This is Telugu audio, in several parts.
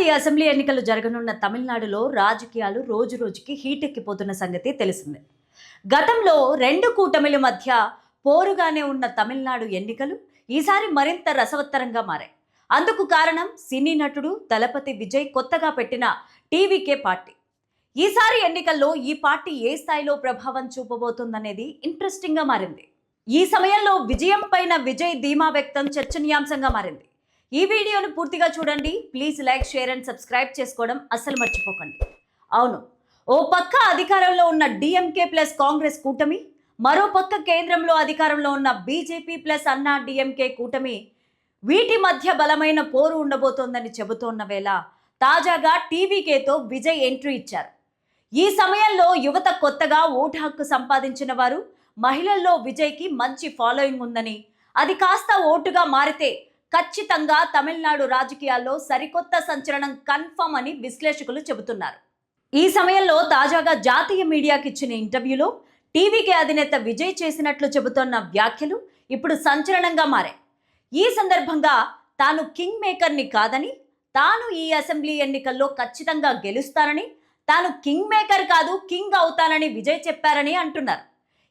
ఏడాది అసెంబ్లీ ఎన్నికలు జరగనున్న తమిళనాడులో రాజకీయాలు రోజు రోజుకి హీటెక్కిపోతున్న సంగతి తెలిసిందే. గతంలో రెండు కూటమిల మధ్య పోరుగానే ఉన్న తమిళనాడు ఎన్నికలు ఈసారి మరింత రసవత్తరంగా మారాయి. అందుకు కారణం సినీ నటుడు దళపతి విజయ్ కొత్తగా పెట్టిన టీవీకే పార్టీ. ఈసారి ఎన్నికల్లో ఈ పార్టీ ఏ స్థాయిలో ప్రభావం చూపబోతుందనేది ఇంట్రెస్టింగ్గా మారింది. ఈ సమయంలో విజయం పైన విజయ్ ధీమా వ్యక్తం చర్చనీయాంశంగా మారింది. ఈ వీడియోను పూర్తిగా చూడండి. Please like share and subscribe చేసుకోవడం అస్సలు మర్చిపోకండి. అవును ఓ పక్క అధికారంలో ఉన్న డిఎంకే ప్లస్ కాంగ్రెస్ కూటమి మరో పక్క కేంద్రంలో అధికారంలో ఉన్న బీజేపీ ప్లస్ అన్నా డిఎంకే కూటమి వీటి మధ్య బలమైన పోరు ఉండబోతోందని చెబుతోన్న వేళ తాజాగా టీవీకేతో విజయ్ ఎంట్రీ ఇచ్చారు. ఈ సమయంలో యువత కొత్తగా ఓటు హక్కు సంపాదించిన వారు మహిళల్లో విజయ్కి మంచి ఫాలోయింగ్ ఉందని అది కాస్త ఓటుగా మారితే ఖచ్చితంగా తమిళనాడు రాజకీయాల్లో సరికొత్త సంచలనం కన్ఫర్మ్ అని విశ్లేషకులు చెబుతున్నారు. ఈ సమయంలో తాజాగా జాతీయ మీడియాకి ఇచ్చిన ఇంటర్వ్యూలో టీవీకి అధినేత విజయ్ చేసినట్లు చెబుతోన్న వ్యాఖ్యలు ఇప్పుడు సంచలనంగా మారాయి. ఈ సందర్భంగా తాను కింగ్ మేకర్ని కాదని తాను ఈ అసెంబ్లీ ఎన్నికల్లో ఖచ్చితంగా గెలుస్తానని తాను కింగ్ మేకర్ కాదు కింగ్ అవుతానని విజయ్ చెప్పారని అంటున్నారు.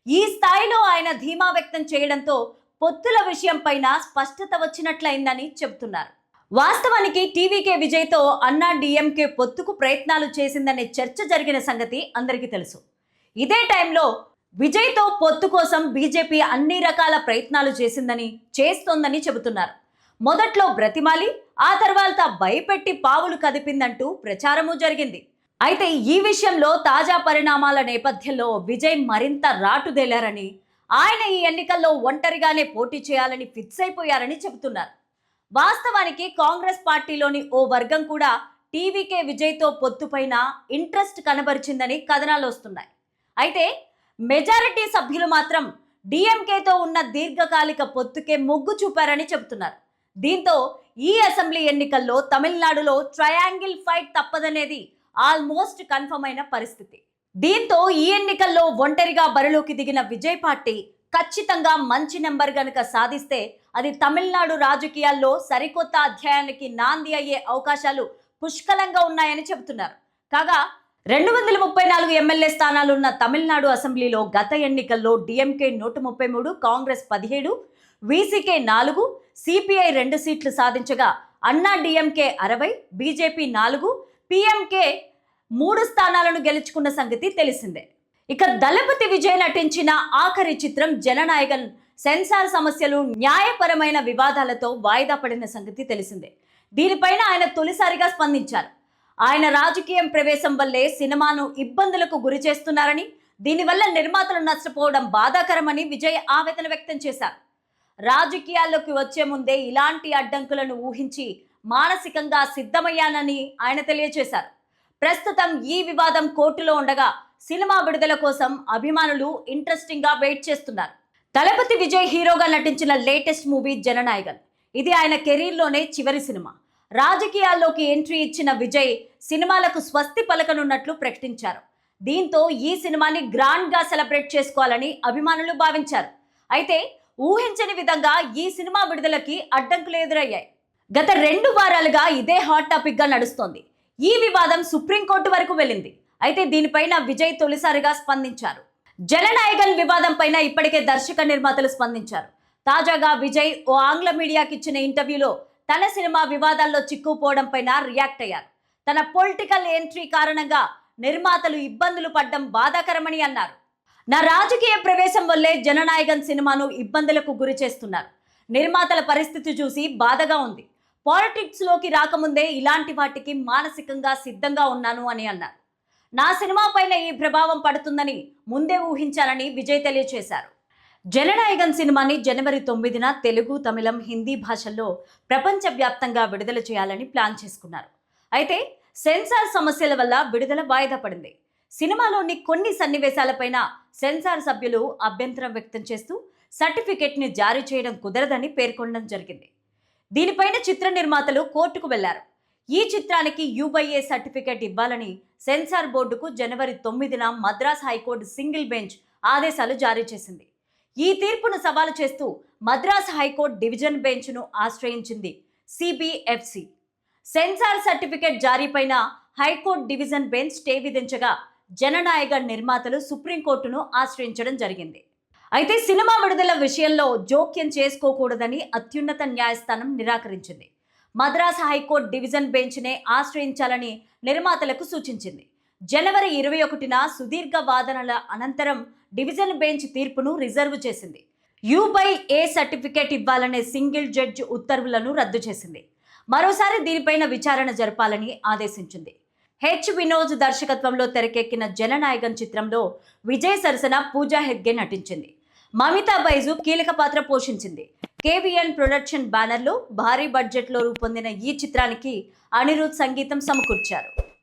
ఈ స్థాయిలో ఆయన ధీమా వ్యక్తం చేయడంతో పొత్తుల విషయం పైన స్పష్టత వచ్చినట్లయిందని చెబుతున్నారు. వాస్తవానికి టీవీకే విజయ్తో అన్నా డిఎంకే పొత్తుకు ప్రయత్నాలు చేసిందనే చర్చ జరిగిన సంగతి అందరికీ తెలుసు. ఇదే టైంలో విజయ్తో పొత్తు కోసం బీజేపీ అన్ని రకాల ప్రయత్నాలు చేసిందని చేస్తోందని చెబుతున్నారు. మొదట్లో బ్రతిమాలి ఆ తర్వాత భయపెట్టి పావులు కదిపిందంటూ ప్రచారము జరిగింది. అయితే ఈ విషయంలో తాజా పరిణామాల నేపథ్యంలో విజయ్ మరింత రాటుదేలారని ఆయన ఈ ఎన్నికల్లో ఒంటరిగానే పోటీ చేయాలని ఫిక్స్ అయిపోయారని చెబుతున్నారు. వాస్తవానికి కాంగ్రెస్ పార్టీలోని ఓ వర్గం కూడా టీవీకే విజయ్తో పొత్తుపైన ఇంట్రెస్ట్ కనబరిచిందని కథనాలు వస్తున్నాయి. అయితే మెజారిటీ సభ్యులు మాత్రం డిఎంకేతో ఉన్న దీర్ఘకాలిక పొత్తుకే మొగ్గు చూపారని చెబుతున్నారు. దీంతో ఈ అసెంబ్లీ ఎన్నికల్లో తమిళనాడులో ట్రయాంగిల్ ఫైట్ తప్పదనేది ఆల్మోస్ట్ కన్ఫర్మ్ అయిన పరిస్థితి. దీంతో ఈ ఎన్నికల్లో ఒంటరిగా బరిలోకి దిగిన విజయ్ పార్టీ ఖచ్చితంగా మంచి నెంబర్ గనుక సాధిస్తే అది తమిళనాడు రాజకీయాల్లో సరికొత్త అధ్యాయానికి నాంది అయ్యే అవకాశాలు పుష్కలంగా ఉన్నాయని చెబుతున్నారు. కాగా రెండు వందల ముప్పై నాలుగు ఎమ్మెల్యే స్థానాలున్న తమిళనాడు అసెంబ్లీలో గత ఎన్నికల్లో డిఎంకే నూట ముప్పై మూడు కాంగ్రెస్ పదిహేడు వీసీకే నాలుగు సిపిఐ రెండు సీట్లు సాధించగా అన్నా డిఎంకే అరవై బీజేపీ నాలుగు పిఎంకే మూడు స్థానాలను గెలుచుకున్న సంగతి తెలిసిందే. ఇక దళపతి విజయ్ నటించిన ఆఖరి చిత్రం జననాయకన్ సెన్సార్ సమస్యలు న్యాయపరమైన వివాదాలతో వాయిదా పడిన సంగతి తెలిసిందే. దీనిపైన ఆయన తొలిసారిగా స్పందించారు. ఆయన రాజకీయం ప్రవేశం వల్లే సినిమాను ఇబ్బందులకు గురి చేస్తున్నారని దీనివల్ల నిర్మాతలు నష్టపోవడం బాధాకరమని విజయ్ ఆవేదన వ్యక్తం చేశారు. రాజకీయాల్లోకి వచ్చే ముందే ఇలాంటి అడ్డంకులను ఊహించి మానసికంగా సిద్ధమయ్యానని ఆయన తెలియజేశారు. ప్రస్తుతం ఈ వివాదం కోర్టులో ఉండగా సినిమా విడుదల కోసం అభిమానులు ఇంట్రెస్టింగ్గా వెయిట్ చేస్తున్నారు. దళపతి విజయ్ హీరోగా నటించిన లేటెస్ట్ మూవీ జననాయకన్ ఇది ఆయన కెరీర్లోనే చివరి సినిమా. రాజకీయాల్లోకి ఎంట్రీ ఇచ్చిన విజయ్ సినిమాలకు స్వస్తి పలకనున్నట్లు ప్రకటించారు. దీంతో ఈ సినిమాని గ్రాండ్గా సెలబ్రేట్ చేసుకోవాలని అభిమానులు భావించారు. అయితే ఊహించని విధంగా ఈ సినిమా విడుదలకి అడ్డంకులు ఎదురయ్యాయి. గత రెండు వారాలుగా ఇదే హాట్ టాపిక్గా నడుస్తోంది. ఈ వివాదం సుప్రీంకోర్టు వరకు వెళ్ళింది. అయితే దీనిపైన విజయ్ తొలిసారిగా స్పందించారు. జననాయకన్ వివాదం పైన ఇప్పటికే దర్శక నిర్మాతలు స్పందించారు. తాజాగా విజయ్ ఓ ఆంగ్ల మీడియాకి ఇచ్చిన ఇంటర్వ్యూలో తన సినిమా వివాదాల్లో చిక్కుపోవడం పైన రియాక్ట్ అయ్యారు. తన పొలిటికల్ ఎంట్రీ కారణంగా నిర్మాతలు ఇబ్బందులు పడ్డం బాధాకరమని అన్నారు. నా రాజకీయ ప్రవేశం వల్లే జననాయకన్ సినిమాను ఇబ్బందులకు గురి చేస్తున్నారు. నిర్మాతల పరిస్థితి చూసి బాధగా ఉంది. పాలిటిక్స్లోకి రాకముందే ఇలాంటి వాటికి మానసికంగా సిద్ధంగా ఉన్నాను అని అన్నారు. నా సినిమా పైన ఈ ప్రభావం పడుతుందని ముందే ఊహించానని విజయ్ తెలియచేశారు. జననాయకన్ సినిమాని జనవరి తొమ్మిదిన తెలుగు తమిళం హిందీ భాషల్లో ప్రపంచవ్యాప్తంగా విడుదల చేయాలని ప్లాన్ చేసుకున్నారు. అయితే సెన్సార్ సమస్యల వల్ల విడుదల వాయిదా పడింది. సినిమాలోని కొన్ని సన్నివేశాలపైన సెన్సార్ సభ్యులు అభ్యంతరం వ్యక్తం చేస్తూ సర్టిఫికెట్ని జారీ చేయడం కుదరదని పేర్కొనడం జరిగింది. దీనిపైన చిత్ర నిర్మాతలు కోర్టుకు వెళ్ళారు. ఈ చిత్రానికి యూబైఏ సర్టిఫికేట్ ఇవ్వాలని సెన్సార్ బోర్డుకు జనవరి తొమ్మిదిన మద్రాస్ హైకోర్టు సింగిల్ బెంచ్ ఆదేశాలు జారీ చేసింది. ఈ తీర్పును సవాలు చేస్తూ మద్రాస్ హైకోర్టు డివిజన్ బెంచ్ను ఆశ్రయించింది CBFC censor certificate జారీపైన high court division bench stay విధించగా Jananayaka నిర్మాతలు సుప్రీంకోర్టును ఆశ్రయించడం జరిగింది. అయితే సినిమా విడుదల విషయంలో జోక్యం చేసుకోకూడదని అత్యున్నత న్యాయస్థానం నిరాకరించింది. మద్రాస్ హైకోర్టు డివిజన్ బెంచ్నే ఆశ్రయించాలని నిర్మాతలకు సూచించింది. జనవరి ఇరవై ఒకటిన సుదీర్ఘ వాదనల అనంతరం డివిజన్ బెంచ్ తీర్పును రిజర్వ్ చేసింది. యూ బై ఏ సర్టిఫికేట్ ఇవ్వాలనే సింగిల్ జడ్జి ఉత్తర్వులను రద్దు చేసింది. మరోసారి దీనిపైన విచారణ జరపాలని ఆదేశించింది. హెచ్ వినోద్ దర్శకత్వంలో తెరకెక్కిన జననాయకం చిత్రంలో విజయ్ సరసన పూజా హెగ్గే నటించింది. మమితా బైజు కీలక పాత్ర పోషించింది. కేవీఎన్ ప్రొడక్షన్ బ్యానర్లో భారీ బడ్జెట్లో రూపొందిన ఈ చిత్రానికి అనిరుద్ సంగీతం సమకూర్చారు.